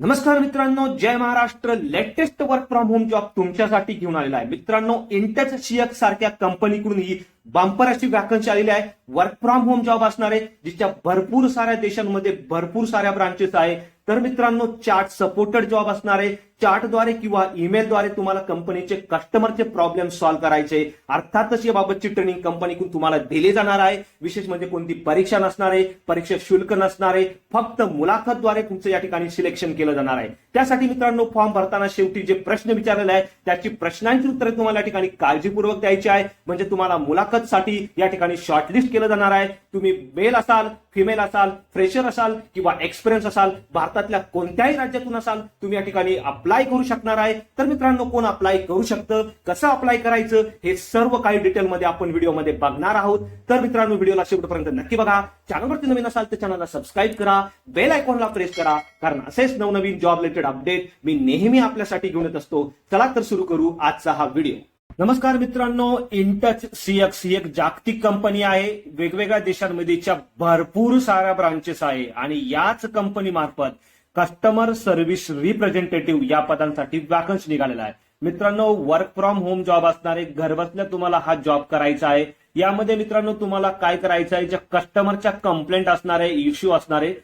नमस्कार मित्रांनो जय Maharashtra. Latest work from home job तुमच्यासाठी घेऊन आलेला आहे. मित्रांनो इंटेक्स शियक सारख्या कंपनीकडून ही बांपर अशी वॅकन्सी आलेली आहे. वर्क फ्रॉम होम जॉब असणार आहे जिच्या भरपूर साऱ्या देशांमध्ये भरपूर साऱ्या ब्रांचेस आहे. तर मित्रांनो चार्ट सपोर्टेड जॉब असणार आहे. चार्टद्वारे किंवा ईमेलद्वारे तुम्हाला कंपनीचे कस्टमरचे प्रॉब्लेम सॉल्व्ह करायचे. अर्थातच याबाबतची ट्रेनिंग कंपनीकडून तुम्हाला दिली जाणार आहे. विशेष म्हणजे कोणती परीक्षा नसणार आहे परीक्षा शुल्क नसणार आहे. फक्त मुलाखतद्वारे तुमचं या ठिकाणी सिलेक्शन केलं जाणार आहे. त्यासाठी मित्रांनो फॉर्म भरताना शेवटी जे प्रश्न विचारलेले आहे त्याची प्रश्नांची उत्तरे तुम्हाला या ठिकाणी काळजीपूर्वक द्यायची आहे. म्हणजे तुम्हाला मुलाखत मुलाखतसाठी या ठिकाणी शॉर्टलिस्ट केलं जाणार आहे. तुम्ही मेल असाल फिमेल असाल फ्रेशर असाल किंवा एक्सपिरियन्स असाल भारतातल्या कोणत्याही राज्यातून असाल तुम्ही या ठिकाणी अप्लाय करू शकणार आहे. तर मित्रांनो कोण अप्लाय करू शकतं कसं अप्लाय करायचं हे सर्व काही डिटेलमध्ये आपण व्हिडिओमध्ये बघणार आहोत. तर मित्रांनो व्हिडिओला शेवटपर्यंत नक्की बघा. चॅनलवरती नवीन असाल तर चॅनलला सबस्क्राईब करा. बेल आयकॉनला प्रेस करा. कारण असेच नवनवीन जॉब रिलेटेड अपडेट मी नेहमी आपल्यासाठी घेऊन येत असतो. चला तर सुरू करू आजचा हा व्हिडिओ नमस्कार मित्रांनो इंटच सीएक्स ही एक जागतिक कंपनी आहे. वेगवेगळ्या देशांमध्येच्या भरपूर साऱ्या ब्रांचेस आहे. आणि याच कंपनी मार्फत कस्टमर सर्व्हिस रिप्रेझेंटेटिव्ह या पदांसाठी वॅकन्स निघालेला आहे. मित्रांनो वर्क फ्रॉम होम जॉब असणारे घरबसल्या तुम्हाला हा जॉब करायचा आहे. यामध्ये मित्रांनो तुम्हाला काय करायचं आहे? ज्या कस्टमरच्या कंप्लेंट असणारे इश्यू असणारे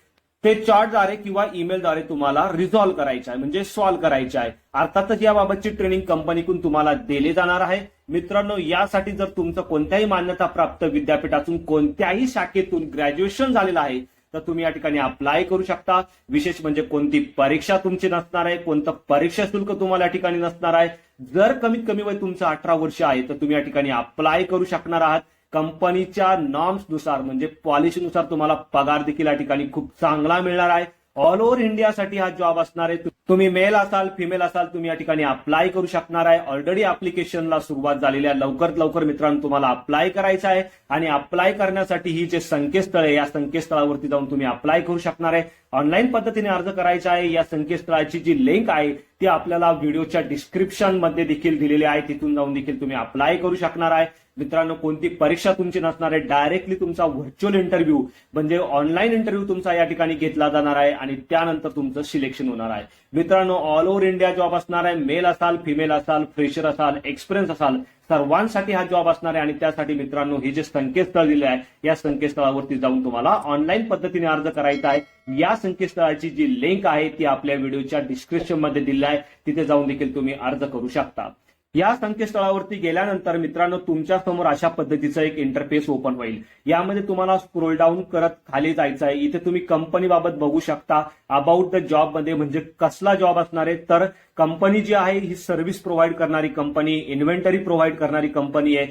ते चार्टद्वारे किंवा ईमेलद्वारे तुम्हाला रिझॉल्व्ह करायचे आहे. म्हणजे सॉल्व्ह करायचे आहे. अर्थातच याबाबतची ट्रेनिंग कंपनीकडून तुम्हाला दिली जाणार आहे. मित्रांनो यासाठी जर तुमचं कोणत्याही मान्यता प्राप्त विद्यापीठातून कोणत्याही शाखेतून ग्रॅज्युएशन झालेलं आहे तर तुम्ही या ठिकाणी अप्लाय करू शकता. विशेष म्हणजे कोणती परीक्षा तुमची नसणार आहे कोणतं परीक्षा शुल्क तुम्हाला या ठिकाणी नसणार आहे. जर कमीत कमी वय तुमचं अठरा वर्ष आहे तर तुम्ही या ठिकाणी अप्लाय करू शकणार आहात. कंपनीच्या नॉर्म्सनुसार म्हणजे पॉलिसीनुसार तुम्हाला पगार देखील या ठिकाणी खूप चांगला मिळणार आहे. ऑल ओव्हर इंडियासाठी हा जॉब असणार आहे. तुम्ही मेल असाल फिमेल असाल तुम्ही या ठिकाणी अप्लाय करू शकणार आहे. ऑलरेडी अप्लिकेशनला सुरुवात झालेली आहे. लवकरात लवकर मित्रांनो तुम्हाला अप्लाय करायचं आहे. आणि अप्लाय करण्यासाठी ही जे संकेतस्थळ आहे या संकेतस्थळावरती जाऊन तुम्ही अप्लाय करू शकणार आहे. ऑनलाईन पद्धतीने अर्ज करायचा आहे. या संकेतस्थळाची जी लिंक आहे ती आपल्याला व्हिडिओच्या डिस्क्रिप्शनमध्ये देखील दिलेली आहे. तिथून जाऊन देखील तुम्ही अप्लाय करू शकणार आहे. मित्रांनो कोणती परीक्षा तुमची नसणार आहे डायरेक्टली तुमचा व्हर्च्युअल इंटरव्ह्यू म्हणजे ऑनलाईन इंटरव्ह्यू तुमचा या ठिकाणी घेतला जाणार आहे आणि त्यानंतर तुमचं सिलेक्शन होणार आहे. मित्रांनो ऑल ओव्हर इंडिया जॉब असणार आहे मेल असाल फिमेल असाल फ्रेशर असाल एक्सपिरियन्स असाल सर्वांसाठी हा जॉब असणार आहे आणि त्यासाठी मित्रांनो हे जे संकेतस्थळ दिले आहे या संकेतस्थळावरती जाऊन तुम्हाला ऑनलाईन पद्धतीने अर्ज करायचा आहे. या संकेतस्थळाची जी लिंक आहे ती आपल्या व्हिडिओच्या डिस्क्रिप्शनमध्ये दिली आहे. तिथे जाऊन देखील तुम्ही अर्ज करू शकता. या संकेतस्थळावरती गेल्यानंतर मित्रांनो तुमच्यासमोर अशा पद्धतीचं एक इंटरफेस ओपन होईल. यामध्ये तुम्हाला स्क्रोल डाऊन करत खाली जायचं आहे इथे तुम्ही कंपनीबाबत बघू शकता. अबाउट द जॉबमध्ये म्हणजे कसला जॉब असणार आहे. तर कंपनी जी आहे ही सर्व्हिस प्रोव्हाइड करणारी कंपनी इन्व्हेंटरी प्रोव्हाइड करणारी कंपनी आहे.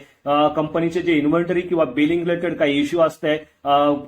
कंपनीचे जे इन्व्हेंटरी किंवा बिलिंग रिलेटेड काही इश्यू असते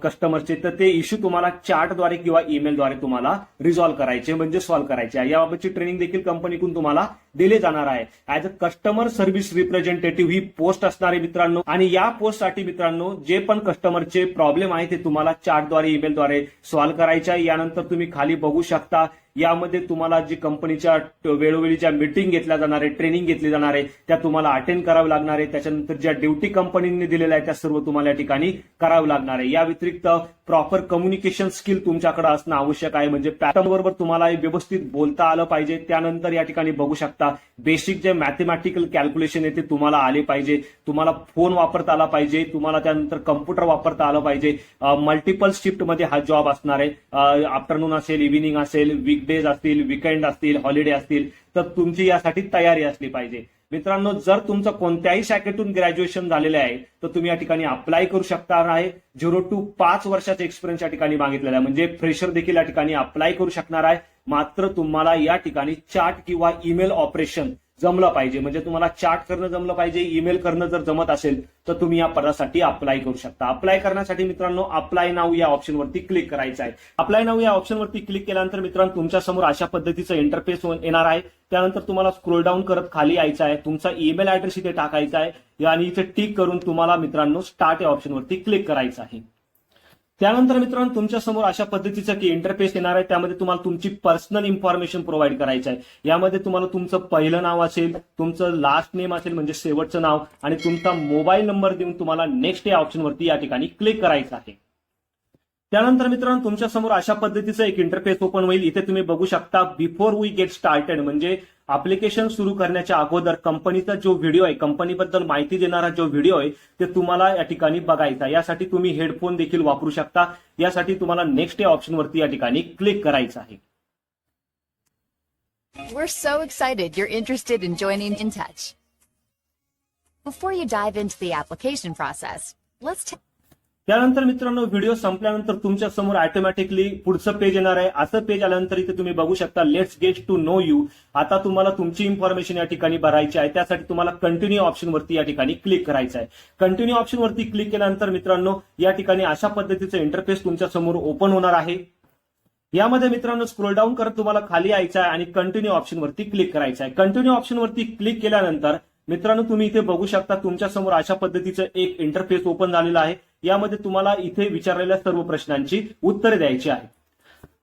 कस्टमरचे तर ते इश्यू तुम्हाला चार्टद्वारे किंवा ईमेलद्वारे तुम्हाला रिझॉल्व्ह करायचे म्हणजे सॉल्व्ह करायचे याबाबतची ट्रेनिंग देखील कंपनीकडून तुम्हाला दिले जाणार आहे. As a customer service representative he post असणारे मित्रांनो आणि या पोस्टसाठी मित्रांनो जे पण कस्टमरचे प्रॉब्लेम आहे ते तुम्हाला चार्टद्वारे ईमेलद्वारे सॉल्व्ह करायचे आहे. यानंतर तुम्ही खाली बघू शकता यामध्ये तुम्हाला जी कंपनीच्या वेळोवेळी ज्या मिटिंग घेतल्या जाणार आहे ट्रेनिंग घेतली जाणार आहे त्या तुम्हाला अटेंड करावं लागणार आहे. त्याच्यानंतर ज्या ड्युटी कंपनीने दिलेल्या आहे त्या सर्व तुम्हाला या ठिकाणी करावं लागणार आहे. या व्यतिरिक्त प्रॉपर कम्युनिकेशन स्किल तुमच्याकडे असणं आवश्यक आहे. म्हणजे पॅटर्न बरोबर तुम्हाला व्यवस्थित बोलता आलं पाहिजे. त्यानंतर या ठिकाणी बघू शकता बेसिक जे मॅथमॅटिकल कॅल्क्युलेशन आहे ते तुम्हाला आले पाहिजे. तुम्हाला फोन वापरता आला पाहिजे. तुम्हाला त्यानंतर कम्प्युटर वापरता आलं पाहिजे. मल्टिपल शिफ्टमध्ये हा जॉब असणार आहे. आफ्टरनून असेल इव्हिनिंग असेल वीकडेज असतील विकेंड असतील हॉलिडे असतील तर तुमची यासाठी तयारी असली पाहिजे. मित्रांनो जर तुमचं कोणत्याही शाखेतून ग्रॅज्युएशन झालेलं आहे तर तुम्ही या ठिकाणी अप्लाय करू शकता आहे. झिरो टू पाच वर्षाचा एक्सपिरियन्स या ठिकाणी मागितलेला आहे. म्हणजे फ्रेशर देखील या ठिकाणी अप्लाय करू शकणार आहे. मात्र तुम्हाला या ठिकाणी चार्ट किंवा ईमेल ऑपरेशन जमलं पाहिजे. म्हणजे तुम्हाला चार्ट करणं जमलं पाहिजे ईमेल करणं जर जमत असेल तर तुम्ही या पदासाठी अप्लाय करू शकता. अप्लाय करण्यासाठी मित्रांनो अप्लाय नाव या ऑप्शनवरती क्लिक करायचं आहे. अप्लाय नाव या ऑप्शनवरती क्लिक केल्यानंतर मित्रांनो तुमच्यासमोर अशा पद्धतीचं इंटरफेस हो- येणार आहे. त्यानंतर तुम्हाला स्क्रोल डाऊन करत खाली यायचं आहे. तुमचा ईमेल ऍड्रेस इथे टाकायचा आहे. आणि इथे टिक करून तुम्हाला मित्रांनो स्टार्ट या ऑप्शनवरती क्लिक करायचं आहे. त्यानंतर मित्रांनो तुमच्यासमोर अशा पद्धतीचं की इंटरफेस येणार आहे. त्यामध्ये तुम्हाला तुमची पर्सनल इन्फॉर्मेशन प्रोव्हाइड करायचं आहे. यामध्ये तुम्हाला तुमचं पहिलं नाव असेल तुमचं लास्ट नेम असेल म्हणजे शेवटचं नाव आणि तुमचा मोबाईल नंबर देऊन तुम्हाला नेक्स्ट या ऑप्शनवरती या ठिकाणी क्लिक करायचं आहे. त्यानंतर मित्रांनो तुमच्यासमोर अशा पद्धतीचं एक इंटरफेस ओपन होईल. इथे तुम्ही बघू शकता बिफोर वी गेट स्टार्टेड म्हणजे अप्लिकेशन सुरू करण्याच्या अगोदर कंपनीचा जो व्हिडिओ आहे कंपनीबद्दल माहिती देणारा जो व्हिडिओ आहे ते तुम्हाला या ठिकाणी बघायचा यासाठी तुम्ही हेडफोन देखील वापरू शकता. यासाठी तुम्हाला नेक्स्ट या ऑप्शनवरती या ठिकाणी क्लिक करायचं आहे. We're so excited you're interested in joining InTouch. Before you dive into the application process, let's take त्यानंतर मित्रांनो व्हिडिओ संपल्यानंतर तुमच्यासमोर ऑटोमॅटिकली पुढचं पेज येणार आहे. असं पेज आल्यानंतर इथे तुम्ही बघू शकता let's get to know you आता तुम्हाला तुमची इन्फॉर्मेशन या ठिकाणी भरायची आहे. त्यासाठी तुम्हाला कंटिन्यू ऑप्शन वरती या ठिकाणी क्लिक करायचं आहे. कंटिन्यू ऑप्शन वरती क्लिक केल्यानंतर मित्रांनो या ठिकाणी अशा पद्धतीचं इंटरफेस तुमच्यासमोर ओपन होणार आहे. यामध्ये मित्रांनो स्क्रोल डाऊन करत तुम्हाला खाली यायचं आहे आणि कंटिन्यू ऑप्शन वरती क्लिक करायचं आहे. कंटिन्यू ऑप्शन वरती क्लिक केल्यानंतर मित्रांनो तुम्ही इथे बघू शकता तुमच्यासमोर अशा पद्धतीचं एक इंटरफेस ओपन झालेलं आहे. यामध्ये तुम्हाला इथे विचारलेल्या सर्व प्रश्नांची उत्तरे द्यायची आहेत.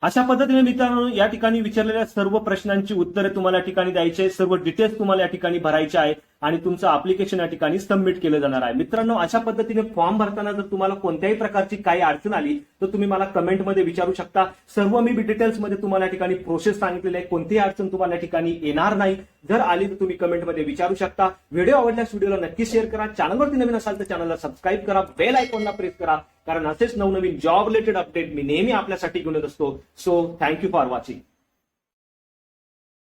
अशा पद्धतीने मित्रांनो या ठिकाणी विचारलेल्या सर्व प्रश्नांची उत्तरे तुम्हाला या ठिकाणी द्यायची आहे सर्व डिटेल्स तुम्हाला या ठिकाणी भरायचे आहे आणि तुमचं अप्लिकेशन या ठिकाणी सबमिट केलं जाणार आहे. मित्रांनो अशा पद्धतीने फॉर्म भरताना जर तुम्हाला कोणत्याही प्रकारची काही अडचण आली तर तुम्ही मला कमेंटमध्ये विचारू शकता. सर्व मी डिटेल्समध्ये तुम्हाला या ठिकाणी प्रोसेस सांगितलेली आहे. कोणतीही अडचण तुम्हाला या ठिकाणी येणार नाही. जर आली तर तुम्ही कमेंटमध्ये विचारू शकता. व्हिडिओ आवडल्यास व्हिडिओला नक्की शेअर करा. चॅनलवरती नवीन असाल तर चॅनलला सबस्क्राईब करा. बेल आयकॉनला प्रेस करा. कारण असेच नवनवीन जॉब रिलेटेड अपडेट मी नेहमी आपल्यासाठी घेऊन येत असतो. So thank you for watching